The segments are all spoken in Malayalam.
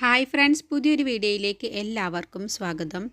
ഹായ് ഫ്രണ്ട്സ് പുതിയൊരു വീഡിയോയിലേക്ക് എല്ലാവർക്കും സ്വാഗതം.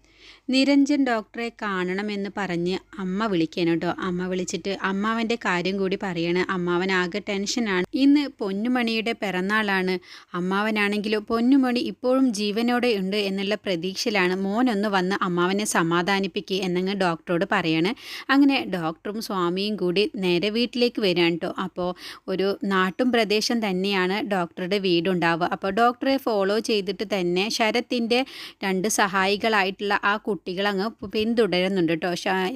നിരഞ്ജൻ ഡോക്ടറെ കാണണമെന്ന് പറഞ്ഞ് അമ്മ വിളിക്കണം കേട്ടോ. അമ്മ വിളിച്ചിട്ട് അമ്മാവന്റെ കാര്യം കൂടി പറയണം. അമ്മാവൻ ആകെ ടെൻഷനാണ്. ഇന്ന് പൊന്നുമണിയുടെ പിറന്നാളാണ്. അമ്മാവനാണെങ്കിലോ പൊന്നുമണി ഇപ്പോഴും ജീവനോടെ ഉണ്ട് എന്നുള്ള പ്രതീക്ഷയിലാണ് മോനൊന്ന് വന്ന് അമ്മാവനെ സമാധാനിപ്പിക്കുക എന്നങ്ങ് ഡോക്ടറോട് പറയാണ്. അങ്ങനെ ഡോക്ടറും സ്വാമിയും കൂടി നേരെ വീട്ടിലേക്ക് വരാൻ കേട്ടോ. അപ്പോൾ ഒരു നാട്ടും പ്രദേശം തന്നെയാണ് ഡോക്ടറുടെ വീടുണ്ടാവുക. അപ്പോൾ ഡോക്ടറെ ഫോളോ ചെയ്തിട്ട് തന്നെ ശരത്തിന്റെ രണ്ട് സഹായികളായിട്ടുള്ള ആ കുട്ടികളങ്ങ് പിന്തുടരുന്നുണ്ട് കേട്ടോ.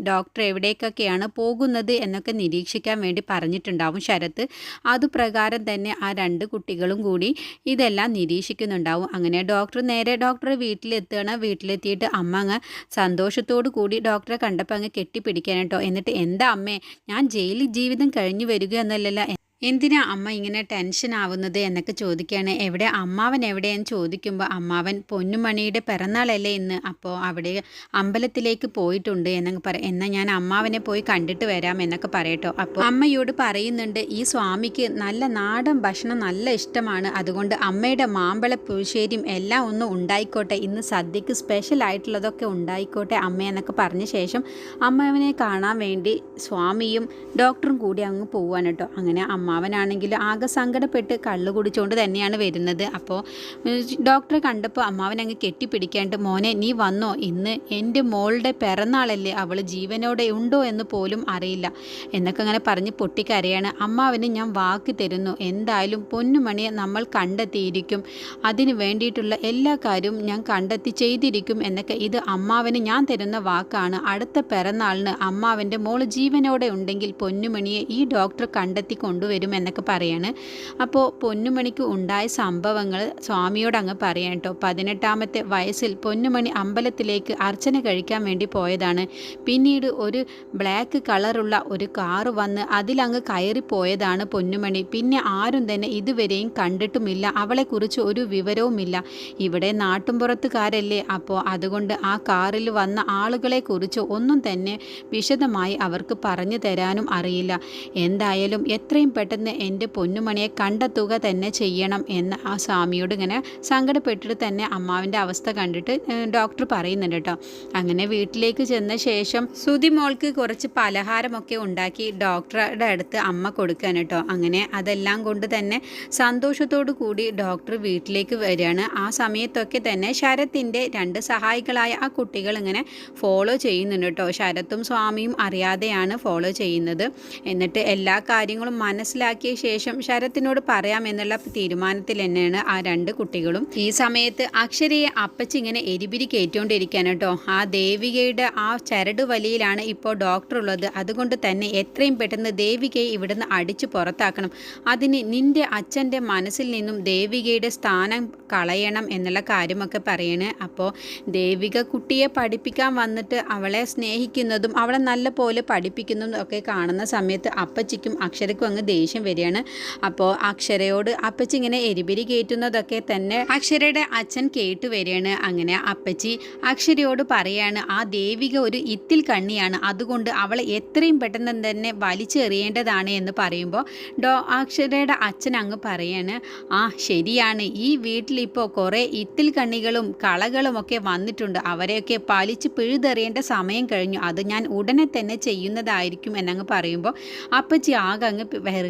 ഡോക്ടർ എവിടേക്കൊക്കെയാണ് പോകുന്നത് എന്നൊക്കെ നിരീക്ഷിക്കാൻ വേണ്ടി പറഞ്ഞിട്ടുണ്ടാവും ശരത്ത്. അതുപ്രകാരം തന്നെ ആ രണ്ട് കുട്ടികളും കൂടി ഇതെല്ലാം നിരീക്ഷിക്കുന്നുണ്ടാവും. അങ്ങനെ ഡോക്ടർ നേരെ ഡോക്ടർ വീട്ടിലെത്തുകയാണ്. വീട്ടിലെത്തിയിട്ട് അമ്മ അങ്ങ് സന്തോഷത്തോടു കൂടി ഡോക്ടറെ കണ്ടപ്പോൾ അങ്ങ് കെട്ടിപ്പിടിക്കാൻ കേട്ടോ. എന്നിട്ട് എന്താ അമ്മേ ഞാൻ ജയിലിൽ ജീവിതം കഴിഞ്ഞു വരിക എന്നല്ലല്ലോ എന്തിനാ അമ്മ ഇങ്ങനെ ടെൻഷൻ ആവുന്നത് എന്നൊക്കെ ചോദിക്കുകയാണ്. എവിടെ അമ്മാവൻ എവിടെയെന്ന് ചോദിക്കുമ്പോൾ അമ്മാവൻ പൊന്നുമണിയുടെ പിറന്നാളല്ലേ ഇന്ന്. അപ്പോൾ അവിടെ അമ്പലത്തിലേക്ക് പോയിട്ടുണ്ട് എന്നൊക്കെ പറ എന്നാൽ ഞാൻ അമ്മാവനെ പോയി കണ്ടിട്ട് വരാം എന്നൊക്കെ പറയട്ടോ. അപ്പോൾ അമ്മയോട് പറയുന്നുണ്ട് ഈ സ്വാമിക്ക് നല്ല നാടൻ ഭക്ഷണം നല്ല ഇഷ്ടമാണ്. അതുകൊണ്ട് അമ്മയുടെ മാമ്പഴ പുഴുശ്ശേരിയും എല്ലാം ഒന്ന് ഉണ്ടായിക്കോട്ടെ. ഇന്ന് സദ്യക്ക് സ്പെഷ്യൽ ആയിട്ടുള്ളതൊക്കെ ഉണ്ടായിക്കോട്ടെ അമ്മ എന്നൊക്കെ പറഞ്ഞ ശേഷം അമ്മാവനെ കാണാൻ വേണ്ടി സ്വാമിയും ഡോക്ടറും കൂടി അങ്ങ് പോവാണ് കേട്ടോ. അങ്ങനെ അമ്മ അമ്മാവനാണെങ്കിൽ ആകെ സങ്കടപ്പെട്ട് കള്ളു കുടിച്ചുകൊണ്ട് തന്നെയാണ് വരുന്നത്. അപ്പോൾ ഡോക്ടറെ കണ്ടപ്പോൾ അമ്മാവൻ അങ്ങ് കെട്ടിപ്പിടിക്കാണ്ട് മോനെ നീ വന്നോ? ഇന്ന് എന്റെ മോളുടെ പിറന്നാളല്ലേ അവൾ ജീവനോടെ ഉണ്ടോ എന്ന് പോലും അറിയില്ല. എന്നൊക്കെ അങ്ങനെ പറഞ്ഞ് പൊട്ടിക്കരയാണ്. അമ്മാവന് ഞാൻ വാക്ക് തരുന്നു. എന്തായാലും പൊന്നുമണിയെ നമ്മൾ കണ്ടെത്തിയിരിക്കും. അതിന് വേണ്ടിയിട്ടുള്ള എല്ലാ കാര്യവും ഞാൻ കണ്ടെത്തി ചെയ്തിരിക്കും എന്നൊക്കെ ഇത് അമ്മാവന് ഞാൻ തരുന്ന വാക്കാണ്. അടുത്ത പിറന്നാളിന് അമ്മാവന്റെ മോൾ ജീവനോടെ ഉണ്ടെങ്കിൽ പൊന്നുമണിയെ ഈ ഡോക്ടർ കണ്ടെത്തി കൊണ്ടുവരും. വരും എന്നൊക്കെ പറയാണ്. അപ്പോൾ പൊന്നുമണിക്ക് ഉണ്ടായ സംഭവങ്ങൾ സ്വാമിയോട് അങ്ങ് പറയാം കേട്ടോ. പതിനെട്ടാമത്തെ വയസ്സിൽ പൊന്നുമണി അമ്പലത്തിലേക്ക് അർച്ചന കഴിക്കാൻ വേണ്ടി പോയതാണ്. പിന്നീട് ഒരു ബ്ലാക്ക് കളറുള്ള ഒരു കാറ് വന്ന് അതിലങ്ങ് കയറി പോയതാണ് പൊന്നുമണി. പിന്നെ ആരും തന്നെ ഇതുവരെയും കണ്ടിട്ടുമില്ല. അവളെക്കുറിച്ച് ഒരു വിവരവുമില്ല. ഇവിടെ നാട്ടുംപുറത്തുകാരല്ലേ? അപ്പോൾ അതുകൊണ്ട് ആ കാറിൽ വന്ന ആളുകളെക്കുറിച്ച് ഒന്നും തന്നെ വിശദമായി അവർക്ക് പറഞ്ഞു തരാനും അറിയില്ല. എന്തായാലും എത്രയും പെട്ടെന്ന് എന്റെ പൊന്നുമണിയെ കണ്ടെത്തുക തന്നെ ചെയ്യണം എന്ന് ആ സ്വാമിയോട് ഇങ്ങനെ സങ്കടപ്പെട്ടിട്ട് തന്നെ അമ്മാവിന്റെ അവസ്ഥ കണ്ടിട്ട് ഡോക്ടർ പറയുന്നുണ്ട് കേട്ടോ. അങ്ങനെ വീട്ടിലേക്ക് ചെന്ന ശേഷം സുതി മോൾക്ക് കുറച്ച് പലഹാരമൊക്കെ ഉണ്ടാക്കി ഡോക്ടറുടെ അടുത്ത് അമ്മ കൊടുക്കാൻ കേട്ടോ. അങ്ങനെ അതെല്ലാം കൊണ്ട് തന്നെ സന്തോഷത്തോടു കൂടി ഡോക്ടർ വീട്ടിലേക്ക് വരികയാണ്. ആ സമയത്തൊക്കെ തന്നെ ശരത്തിന്റെ രണ്ട് സഹായികളായ ആ കുട്ടികൾ ഇങ്ങനെ ഫോളോ ചെയ്യുന്നുണ്ട് കേട്ടോ. ശരത്തും സ്വാമിയും അറിയാതെയാണ് ഫോളോ ചെയ്യുന്നത്. എന്നിട്ട് എല്ലാ കാര്യങ്ങളും മനസ്സിൽ മനസ്സിലാക്കിയ ശേഷം ശരത്തിനോട് പറയാമെന്നുള്ള തീരുമാനത്തിൽ തന്നെയാണ് ആ രണ്ട് കുട്ടികളും. ഈ സമയത്ത് അക്ഷരയെ അപ്പച്ചി ഇങ്ങനെ എരിപിരി കയറ്റുകൊണ്ടിരിക്കാൻ കേട്ടോ. ആ ദേവികയുടെ ആ ചരട് വലിയിലാണ് ഇപ്പോൾ ഡോക്ടർ ഉള്ളത്. അതുകൊണ്ട് തന്നെ എത്രയും പെട്ടെന്ന് ദേവികയെ ഇവിടുന്ന് അടിച്ചു പുറത്താക്കണം. അതിന് നിന്റെ അച്ഛന്റെ മനസ്സിൽ നിന്നും ദേവികയുടെ സ്ഥാനം കളയണം എന്നുള്ള കാര്യമൊക്കെ പറയണേ. അപ്പോൾ ദേവിക കുട്ടിയെ പഠിപ്പിക്കാൻ വന്നിട്ട് അവളെ സ്നേഹിക്കുന്നതും അവളെ നല്ല പോലെ പഠിപ്പിക്കുന്നതും ഒക്കെ കാണുന്ന സമയത്ത് അപ്പച്ചിക്കും അക്ഷരക്കും അങ്ങ് ദേഷ്യം വരികയാണ്. അപ്പോൾ അക്ഷരയോട് അപ്പച്ചി ഇങ്ങനെ എരിപിരി കയറ്റുന്നതൊക്കെ തന്നെ അക്ഷരയുടെ അച്ഛൻ കേട്ടു വരികയാണ്. അങ്ങനെ അപ്പച്ചി അക്ഷരയോട് പറയാണ് ആ ദേവിക ഒരു ഇത്തിൽ കണ്ണിയാണ്. അതുകൊണ്ട് അവളെ എത്രയും പെട്ടെന്ന് തന്നെ വലിച്ചെറിയേണ്ടതാണ് എന്ന് പറയുമ്പോൾ ഡോ അക്ഷരയുടെ അച്ഛൻ അങ്ങ് പറയാണ് ആ ശരിയാണ്. ഈ വീട്ടിലിപ്പോൾ കുറേ ഇത്തിൽ കണ്ണികളും കളകളും ഒക്കെ വന്നിട്ടുണ്ട്. അവരെയൊക്കെ പാലിച്ച് പിഴുതെറിയേണ്ട സമയം കഴിഞ്ഞു. അത് ഞാൻ ഉടനെ തന്നെ ചെയ്യുന്നതായിരിക്കും എന്നങ്ങ് പറയുമ്പോൾ അപ്പച്ചി ആകെ അങ്ങ്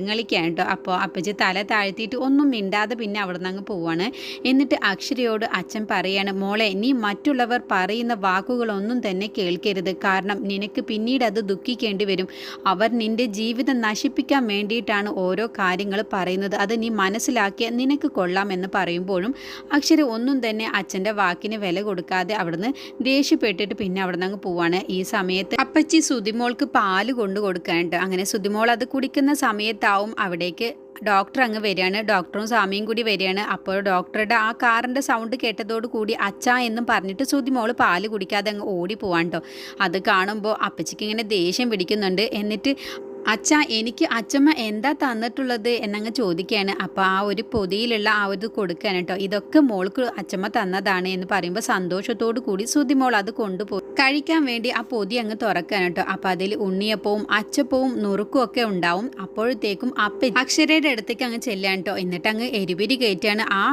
വെറുങ്ങളിക്കാൻ കേട്ടോ അപ്പോൾ അപ്പച്ചി തല താഴ്ത്തിയിട്ട് ഒന്നും മിണ്ടാതെ പിന്നെ അവിടെ നിന്ന് അങ്ങ് പോവാണ്. എന്നിട്ട് അക്ഷരയോട് അച്ഛൻ പറയാണ് മോളെ നീ മറ്റുള്ളവർ പറയുന്ന വാക്കുകളൊന്നും തന്നെ കേൾക്കരുത്. കാരണം നിനക്ക് പിന്നീട് അത് ദുഃഖിക്കേണ്ടി വരും. അവർ നിന്റെ ജീവിതം നശിപ്പിക്കാൻ വേണ്ടിയിട്ടാണ് ഓരോ കാര്യങ്ങൾ പറയുന്നത്. അത് നീ മനസ്സിലാക്കിയ നിനക്ക് കൊള്ളാമെന്ന് പറയുമ്പോഴും അക്ഷര ഒന്നും തന്നെ അച്ഛന്റെ വാക്കിന് വില കൊടുക്കാതെ അവിടുന്ന് ദേഷ്യപ്പെട്ടിട്ട് പിന്നെ അവിടെ നിന്ന് അങ്ങ് പോവാണ്. ഈ സമയത്ത് അപ്പച്ചി സുതിമോൾക്ക് പാൽ കൊണ്ടു കൊടുക്കാനുണ്ട് അങ്ങനെ സുതിമോൾ അത് കുടിക്കുന്ന സമയത്താവും അവിടേക്ക് ഡോക്ടർ അങ്ങ് വരികയാണ്. ഡോക്ടറും സ്വാമിയും കൂടി വരികയാണ്. അപ്പോൾ ഡോക്ടറുടെ ആ കാറിന്റെ സൗണ്ട് കേട്ടതോട് കൂടി അച്ഛ എന്നും പറഞ്ഞിട്ട് സുതി മോൾ പാൽ കുടിക്കാതെ അങ്ങ് ഓടി പോവാൻ കേട്ടോ അത് കാണുമ്പോൾ അപ്പച്ചിക്ക് ഇങ്ങനെ ദേഷ്യം പിടിക്കുന്നുണ്ട്. എന്നിട്ട് അച്ഛ എനിക്ക് അച്ഛമ്മ എന്താ തന്നിട്ടുള്ളത് എന്നങ്ങ് ചോദിക്കുകയാണ്. അപ്പോൾ ആ ഒരു പൊതിയിലുള്ള ആ ഒരു കൊടുക്കാൻ കേട്ടോ ഇതൊക്കെ മോൾക്ക് അച്ഛമ്മ തന്നതാണ് എന്ന് പറയുമ്പോൾ സന്തോഷത്തോടു കൂടി സുതിമോൾ അത് കൊണ്ടുപോയി. കഴിക്കാൻ വേണ്ടി ആ പൊതി അങ്ങ് തുറക്കാൻ കേട്ടോ. അപ്പോൾ അതിൽ ഉണ്ണിയപ്പവും അച്ചപ്പവും നുറുക്കും ഒക്കെ ഉണ്ടാവും. അപ്പോഴത്തേക്കും അപ്പ അക്ഷരയുടെ അടുത്തേക്ക് അങ്ങ് ചെല്ലാൻ കേട്ടോ. എന്നിട്ട് അങ്ങ് എരിപിരി കയറ്റാണ് ആ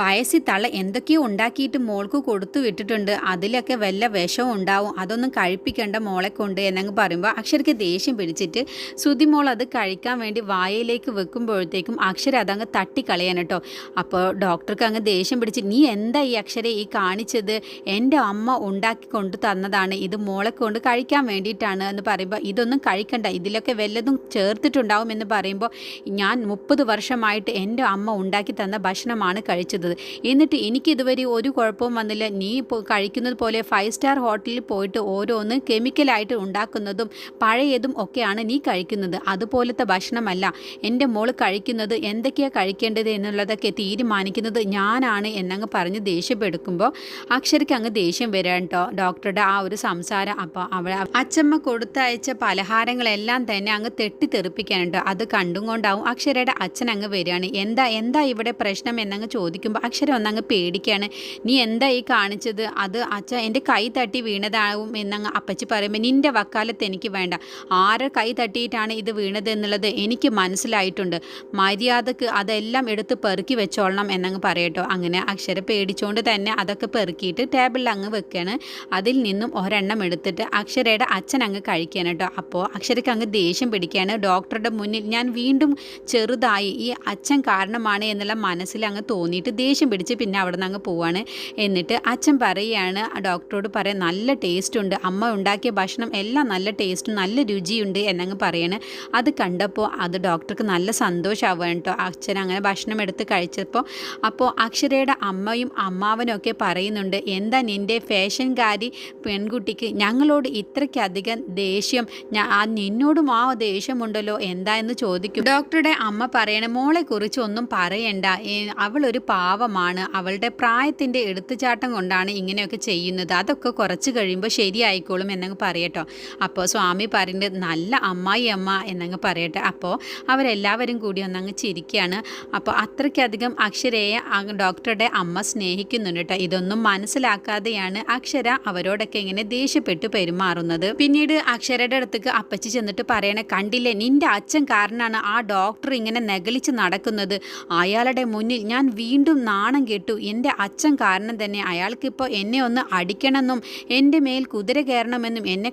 വയസ്സിൽ തള്ള എന്തൊക്കെയോ ഉണ്ടാക്കിയിട്ട് മോൾക്ക് കൊടുത്തു വിട്ടിട്ടുണ്ട്. അതിലൊക്കെ വല്ല വിഷവും ഉണ്ടാവും. അതൊന്നും കഴിപ്പിക്കേണ്ട മോളെ കൊണ്ട് എന്നങ്ങ് പറയുമ്പോൾ അക്ഷരയ്ക്ക് ദേഷ്യം പിടിച്ചിട്ട് സുതിമോൾ അത് കഴിക്കാൻ വേണ്ടി വായയിലേക്ക് വെക്കുമ്പോഴത്തേക്കും അക്ഷര അതങ്ങ് തട്ടിക്കളയാൻ കേട്ടോ. അപ്പോൾ ഡോക്ടർക്ക് അങ്ങ് ദേഷ്യം പിടിച്ച് നീ എന്താ ഈ അക്ഷര ഈ കാണിച്ചത്? എന്റെ അമ്മ ഉണ്ടാക്കി കൊണ്ടു തന്നതാണ് ഇത് മോളെ കൊണ്ട് കഴിക്കാൻ വേണ്ടിയിട്ടാണ് എന്ന് പറയുമ്പോൾ ഇതൊന്നും കഴിക്കണ്ട. ഇതിലൊക്കെ വല്ലതും ചേർത്തിട്ടുണ്ടാവും എന്ന് പറയുമ്പോൾ ഞാൻ മുപ്പത് വർഷമായിട്ട് എന്റെ അമ്മ ഉണ്ടാക്കി തന്ന ഭക്ഷണമാണ് കഴിച്ചത്. എന്നിട്ട് എനിക്ക് ഇതുവരെ ഒരു കുഴപ്പവും വന്നില്ല. നീ കഴിക്കുന്നത് പോലെ ഫൈവ് സ്റ്റാർ ഹോട്ടലിൽ പോയിട്ട് ഓരോന്ന് കെമിക്കലായിട്ട് ഉണ്ടാക്കുന്നതും പഴയതും ഒക്കെയാണ് നീ കഴിക്കുന്നത്. അതുപോലത്തെ ഭക്ഷണമല്ല. എന്റെ മോൾ കഴിക്കുന്നത് എന്തൊക്കെയാണ് കഴിക്കേണ്ടത് എന്നുള്ളതൊക്കെ തീരുമാനിക്കുന്നത് ഞാനാണ് എന്നങ്ങ് പറഞ്ഞ് ദേഷ്യപ്പെടുക്കുമ്പോൾ അക്ഷരയ്ക്ക് അങ്ങ് ദേഷ്യം വരാൻ കേട്ടോ ഡോക്ടറുടെ ആ ഒരു സംസാരം. അപ്പോൾ അവൾ അച്ഛമ്മ കൊടുത്തയച്ച പലഹാരങ്ങളെല്ലാം തന്നെ അങ്ങ് തെട്ടിത്തെറിപ്പിക്കാനുണ്ട് അത് കണ്ടും കൊണ്ടാവും അക്ഷരയുടെ അച്ഛൻ അങ്ങ് വരികയാണ്. എന്താ എന്താ ഇവിടെ പ്രശ്നം എന്നങ്ങ് ചോദിക്കുമ്പോൾ അക്ഷര ഒന്നങ്ങ് പേടിക്കുകയാണ് നീ എന്താ ഈ കാണിച്ചത്? അത് അച്ഛൻ എന്റെ കൈ തട്ടി വീണതാവും എന്നങ്ങ് അപ്പച്ചി പറയുമ്പോൾ നിന്റെ വക്കാലത്ത് എനിക്ക് വേണ്ട. ആരെ കൈ തട്ടിയിട്ടാണ് ഇത് വീണത് എന്നുള്ളത് എനിക്ക് മനസ്സിലായിട്ടുണ്ട്. മര്യാദയ്ക്ക് അതെല്ലാം എടുത്ത് പെറുക്കി വെച്ചോളണം എന്നങ്ങ് പറയട്ടോ അങ്ങനെ അക്ഷര പേടിച്ചുകൊണ്ട് തന്നെ അതൊക്കെ പെറുക്കിയിട്ട് ടേബിളിൽ അങ്ങ് വെക്കുകയാണ് അതിൽ നിന്നും ഒരെണ്ണം എടുത്തിട്ട് അക്ഷരയുടെ അച്ഛൻ അങ്ങ് കഴിക്കാൻ കേട്ടോ. അപ്പോൾ അക്ഷരയ്ക്ക് അങ്ങ് ദേഷ്യം പിടിക്കുകയാണ്. ഡോക്ടറുടെ മുന്നിൽ ഞാൻ വീണ്ടും ചെറുതായി ഈ അച്ഛൻ കാരണമാണ് എന്നുള്ള മനസ്സിൽ അങ്ങ് തോന്നിയിട്ട് ദേഷ്യം പിടിച്ച് പിന്നെ അവിടെ നിന്ന് അങ്ങ് പോവാണ്. എന്നിട്ട് അച്ഛൻ പറയുകയാണ് ഡോക്ടറോട് പറയാൻ നല്ല ടേസ്റ്റ് ഉണ്ട്. അമ്മ ഉണ്ടാക്കിയ ഭക്ഷണം എല്ലാം നല്ല ടേസ്റ്റും നല്ല രുചിയുണ്ട് എന്നങ്ങ് പറയാണ്. അത് കണ്ടപ്പോൾ അത് ഡോക്ടർക്ക് നല്ല സന്തോഷമാവുകയാണ് കേട്ടോ. അച്ഛൻ അങ്ങനെ ഭക്ഷണം എടുത്ത് കഴിച്ചപ്പോൾ അപ്പോൾ അക്ഷരയുടെ അമ്മയും അമ്മാവനും ഒക്കെ പറയുന്നുണ്ട് എന്താ നിന്റെ ഫാഷൻകാരി പെൺകുട്ടിക്ക് ഞങ്ങളോട് ഇത്രയ്ക്കധികം ദേഷ്യം ഞാൻ നിന്നോടും ആ ദേഷ്യമുണ്ടല്ലോ എന്താ എന്ന് ചോദിക്കും. ഡോക്ടറുടെ അമ്മ പറയണ മോളെ കുറിച്ച് ഒന്നും പറയണ്ട അവളൊരു പാവമാണ്. അവളുടെ പ്രായത്തിന്റെ എടുത്തുചാട്ടം കൊണ്ടാണ് ഇങ്ങനെയൊക്കെ ചെയ്യുന്നത്. അതൊക്കെ കുറച്ച് കഴിയുമ്പോൾ ശരിയായിക്കോളും എന്നങ്ങ് പറയട്ടോ. അപ്പോൾ സ്വാമി പറയുന്നത് നല്ല അമ്മായി അമ്മ എന്നങ്ങ് പറയട്ടെ. അപ്പോൾ അവരെല്ലാവരും കൂടി ഒന്നങ്ങ് ചിരിക്കുകയാണ് അപ്പോൾ അത്രയ്ക്കധികം അക്ഷരയെ ഡോക്ടറുടെ അമ്മ സ്നേഹിക്കുന്നുണ്ട് കേട്ടോ ഇതൊന്നും മനസ്സിലാക്കാതെയാണ് അക്ഷര അവരോടൊക്കെ ഇങ്ങനെ ദേഷ്യപ്പെട്ട് പെരുമാറുന്നത്? പിന്നീട് അക്ഷരയുടെ അടുത്തേക്ക് അപ്പച്ചി ചെന്നിട്ട് പറയണേ കണ്ടില്ലേ നിന്റെ അച്ഛൻ കാരണമാണ് ആ ഡോക്ടർ ഇങ്ങനെ നെഗളിച്ച് നടക്കുന്നത്. അയാളുടെ മുന്നിൽ ഞാൻ വീണ്ടും നാണം കെട്ടു. എന്റെ അച്ഛൻ കാരണം തന്നെ. അയാൾക്കിപ്പോൾ എന്നെ ഒന്ന് അടിക്കണമെന്നും എന്റെ മേൽ കുതിര കയറണമെന്നും എന്നെ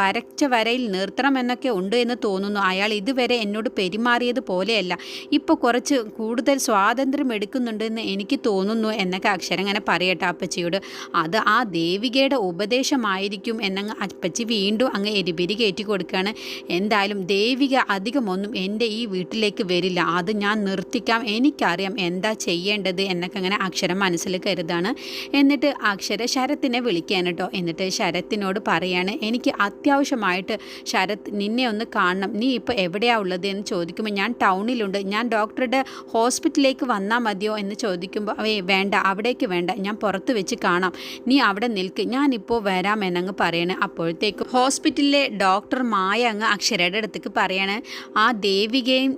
വരച്ച വരയിൽ നിർത്തണമെന്നൊക്കെ ഉണ്ട് എന്ന് തോന്നുന്നു. അയാൾ ഇതുവരെ എന്നോട് പെരുമാറിയത് പോലെയല്ല. ഇപ്പോൾ കുറച്ച് കൂടുതൽ സ്വാതന്ത്ര്യം എടുക്കുന്നുണ്ടെന്ന് എനിക്ക് തോന്നുന്നു എന്നൊക്കെ അക്ഷരം ഇങ്ങനെ പറയട്ടെ അപ്പച്ചിയോട്. അത് ആ ദേവികയുടെ ഉപദേശമായിരിക്കും എന്നങ്ങ് അപ്പച്ചി വീണ്ടും അങ്ങ് എരിപിരി കയറ്റി കൊടുക്കുകയാണ്. എന്തായാലും ദേവിക അധികമൊന്നും എന്റെ ഈ വീട്ടിലേക്ക് വരില്ല. അത് ഞാൻ നിർത്തിക്കാം. എനിക്കറിയാം എന്താ ചെയ്യേണ്ടത് എന്നൊക്കെ അങ്ങനെ അക്ഷരം മനസ്സിൽ കരുതാണ്. എന്നിട്ട് അക്ഷര ശരത്തിനെ വിളിക്കാൻ കേട്ടോ. എന്നിട്ട് ശരത്തിനോട് പറയാണ് എനിക്ക് അത്യാവശ്യമായിട്ട് ശരത് നിന്നെ ഒന്ന് കാണണം. നീ ഇപ്പോൾ എവിടെയാണ് ഉള്ളത്? എന്ന് ചോദിക്കുമ്പോൾ ഞാൻ ടൗണിലുണ്ട്. ഞാൻ ഡോക്ടറുടെ ഹോസ്പിറ്റലിലേക്ക് വന്നാൽ മതിയോ? എന്ന് ചോദിക്കുമ്പോൾ അവേ വേണ്ട. അവിടേക്ക് വേണ്ട. ഞാൻ പുറത്ത് വെച്ച് കാണാം. നീ അവിടെ നിൽക്ക്. ഞാനിപ്പോൾ വരാം. എന്നങ്ങ് പറയണേ. അപ്പോഴത്തേക്കും ഹോസ്പിറ്റലിലെ ഡോക്ടർ മായ അങ്ങ് അക്ഷരയുടെ അടുത്തേക്ക് പറയാണ് ആ ദേവികയും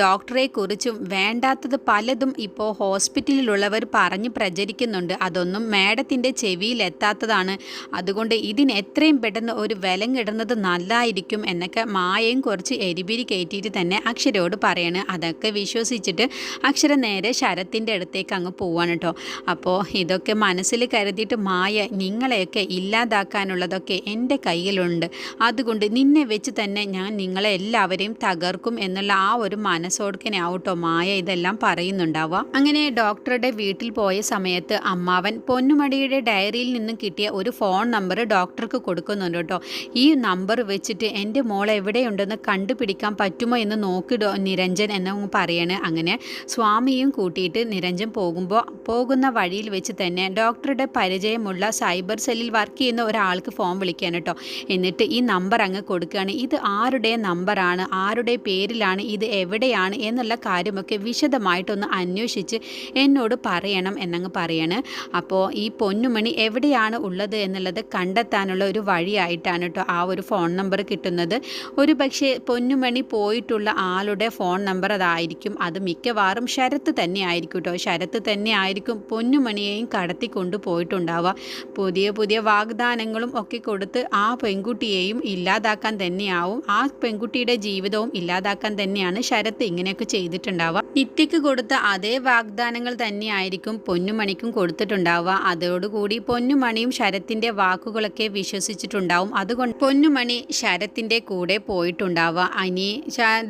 ഡോക്ടറെ കുറിച്ചും വേണ്ടാത്തത് പലതും ഇപ്പോൾ ഹോസ്പിറ്റലിലുള്ളവർ പറഞ്ഞ് പ്രചരിക്കുന്നുണ്ട്. അതൊന്നും മാഡത്തിന്റെ ചെവിയിലെത്താത്തതാണ്. അതുകൊണ്ട് ഇതിന് എത്രയും പെട്ടെന്ന് ഒരു വിലങ്ങിടുന്നത് നല്ലതായിരിക്കും എന്നൊക്കെ മായയും കുറച്ച് എരിപിരി കയറ്റിയിട്ട് തന്നെ അക്ഷരയോട് പറയാണ്. അതൊക്കെ വിശ്വസിച്ചിട്ട് അക്ഷര നേരെ ശരത്തിന്റെ അടുത്തേക്ക് അങ്ങ് പോവാണ് കേട്ടോ. അപ്പോൾ ഇതൊക്കെ മനസ്സിൽ കരുതിയിട്ട് മായ നിങ്ങളെയൊക്കെ ഇല്ലാതാക്കാനുള്ളതൊക്കെ എന്റെ കയ്യിലുണ്ട്. അതുകൊണ്ട് നിന്നെ വെച്ച് തന്നെ ഞാൻ നിങ്ങളെ എല്ലാവരെയും തകർക്കും എന്നുള്ള ആ ഒരു മനസ്സോടുക്കനെ ആവട്ടോ? മായ ഇതെല്ലാം പറയുന്നുണ്ടാവുക. അങ്ങനെ ഡോക്ടറുടെ വീട്ടിൽ പോയ സമയത്ത് അമ്മാവൻ പൊന്നുമടിയുടെ ഡയറിയിൽ നിന്നും കിട്ടിയ ഒരു ഫോൺ നമ്പർ ഡോക്ടർക്ക് കൊടുക്കുന്നുണ്ട് കേട്ടോ. ഈ നമ്പർ വെച്ചിട്ട് എന്റെ മോൾ എവിടെയുണ്ടെന്ന് കണ്ടുപിടിക്കാൻ പറ്റുമോ എന്ന് നോക്കി നിരഞ്ജൻ എന്ന് പറയണേ. അങ്ങനെ സ്വാമിയും കൂട്ടിയിട്ട് നിരഞ്ജൻ പോകുമ്പോൾ പോകുന്ന വഴിയിൽ വെച്ച് തന്നെ ഡോക്ടറുടെ പരിചയമുള്ള സൈബർ സെല്ലിൽ വർക്ക് ഒരാൾക്ക് ഫോം വിളിക്കാൻ കേട്ടോ. എന്നിട്ട് ഈ നമ്പർ അങ്ങ് കൊടുക്കുകയാണ്. ഇത് ആരുടെ നമ്പറാണ്? ആരുടെ പേരിലാണ്? ഇത് എവിടെയാണ്? എന്നുള്ള കാര്യമൊക്കെ വിശദമായിട്ടൊന്ന് അന്വേഷിച്ച് എന്നോട് പറയണം എന്നങ്ങ് പറയാണ്. അപ്പോൾ ഈ പൊന്നുമണി എവിടെയാണ് ഉള്ളത് എന്നുള്ളത് കണ്ടെത്താനുള്ള ഒരു വഴിയായിട്ടാണ് കേട്ടോ ആ ഒരു ഫോൺ നമ്പർ കിട്ടുന്നത്. ഒരു പക്ഷേ പൊന്നുമണി പോയിട്ടുള്ള ആളുടെ ഫോൺ നമ്പർ അതായിരിക്കും. അത് മിക്കവാറും ശരത്ത് തന്നെ ആയിരിക്കും കേട്ടോ. ശരത്ത് തന്നെ ആയിരിക്കും പൊന്നുമണിയെയും കടത്തി കൊണ്ടുപോയിട്ടുണ്ടാവുക പുതിയ പുതിയ വാഗ്ദാനങ്ങളും ഒക്കെ കൊടുത്ത് ആ പെൺകുട്ടിയെയും ഇല്ലാതാക്കാൻ തന്നെയാവും. ആ പെൺകുട്ടിയുടെ ജീവിതവും ഇല്ലാതാക്കാൻ തന്നെയാണ് ശരത് ഇങ്ങനെയൊക്കെ ചെയ്തിട്ടുണ്ടാവുക. നിത്യക്ക് കൊടുത്ത അതേ വാഗ്ദാനങ്ങൾ തന്നെയായിരിക്കും പൊന്നുമണിക്കും കൊടുത്തിട്ടുണ്ടാവുക. അതോടുകൂടി പൊന്നുമണിയും ശരത്തിന്റെ വാക്കുകളൊക്കെ വിശ്വസിച്ചിട്ടുണ്ടാവും. അതുകൊണ്ട് പൊന്നുമണി ശരത്തിന്റെ കൂടെ പോയിട്ടുണ്ടാവുക. ഇനി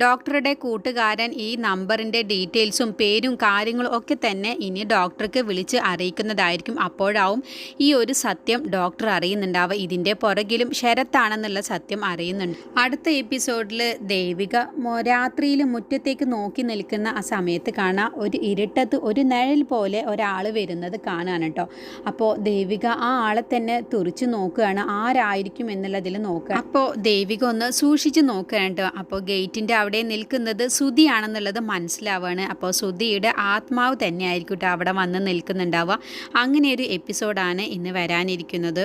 ഡോക്ടറുടെ കൂട്ടുകാരൻ ഈ നമ്പറിന്റെ ഡീറ്റെയിൽസും പേരും കാര്യങ്ങളും ഒക്കെ തന്നെ ഇനി ഡോക്ടർക്ക് വിളിച്ച് അറിയിക്കുന്നതായിരിക്കും. അപ്പോഴാവും ഈ ഒരു സത്യം ഡോക്ടർ അറിയുന്നുണ്ടാവുക. ഇതിന്റെ പുറകിലും ശരത്താണെന്നുള്ള സത്യം അറിയുന്നുണ്ട്. അടുത്ത എപ്പിസോഡിൽ ദേവിക രാത്രിയിൽ മുറ്റത്തേക്ക് നോക്കി നിൽക്കുന്ന ആ സമയത്ത് കാണാം ഒരു ഇരുട്ടത്ത് ഒരു നിഴൽ പോലെ ഒരാൾ വരുന്നത് കാണാൻ കേട്ടോ. അപ്പോൾ ദേവിക ആ ആളെ തന്നെ തുറിച്ച് നോക്കുകയാണ് ആരായിരിക്കും എന്നുള്ളതിൽ നോക്കുക. അപ്പോൾ ദേവിക ഒന്ന് സൂക്ഷിച്ച് നോക്കുകയാണ് കേട്ടോ. അപ്പോൾ ഗേറ്റിന്റെ അവിടെ നിൽക്കുന്നത് സുധിയാണെന്നുള്ളത് മനസ്സിലാവുകയാണ് അപ്പോൾ സുധിയുടെ ആത്മാവ് തന്നെയായിരിക്കും കേട്ടോ അവിടെ വന്ന് നിൽക്കുന്നുണ്ടാവുക. അങ്ങനെ ഒരു എപ്പിസോഡാണ് ഇന്ന് വരാനിരിക്കുന്നത്.